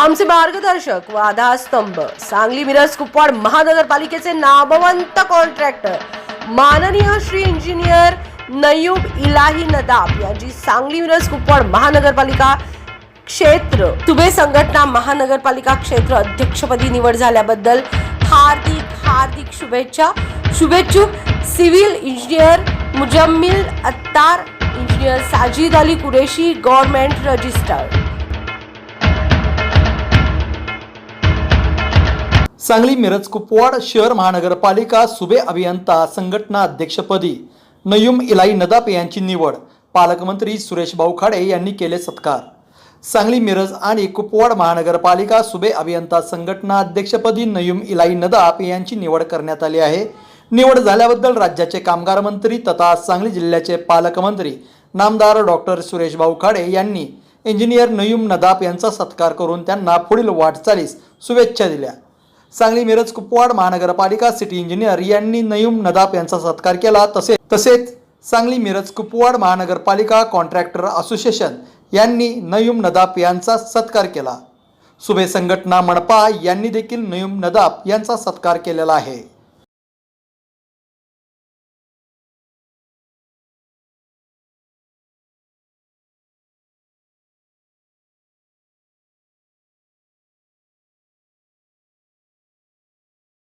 आमचे मार्गदर्शक व आधारस्तंभ सांगली मिरज कुपवाड महानगरपालिकेचे नामवंत कॉन्ट्रॅक्टर माननीय श्री इंजिनियर नयूब इलाही नदाब यांची सांगली मिरज कुपवाड महानगरपालिका क्षेत्र तुबे संघटना महानगरपालिका क्षेत्र अध्यक्षपदी निवड झाल्याबद्दल हार्दिक हार्दिक शुभेच्छा. शुभेच्छुक civil engineer Mujammil Attar engineer Sajid Ali Qureshi government registered Sangli Miraj Kupwad शहर महानगरपालिका सुबे अभियंता संघटना अध्यक्षपदी. नयुम इलाई नदाप यांची निवड पालकमंत्री सुरेश भाऊ खाडे यांनी केले सत्कार. सांगली मिरज आणि कुपवाड महानगरपालिका सुबे अभियंता संघटना अध्यक्षपदी नयुम इलाई नदाप यांची निवड करण्यात आली आहे. निवड झाल्याबद्दल राज्याचे कामगार मंत्री तथा सांगली जिल्ह्याचे पालकमंत्री नामदार डॉक्टर सुरेश भाऊ खाडे यांनी इंजिनियर नयुम नदाप यांचा सत्कार करून त्यांना पुढील वाटचालीस शुभेच्छा दिल्या. सांगली मिरज कुपवाड महानगरपालिका सिटी इंजिनियर यांनी नयूम नदाप यांचा सत्कार केला. तसे तसेच सांगली मिरज कुपवाड महानगरपालिका कॉन्ट्रॅक्टर असोसिएशन यांनी नयुम नदाप यांचा सत्कार केला. सुबे संघटना मनपा यांनी देखील नयुम नदाप यांचा सत्कार केलेला आहे.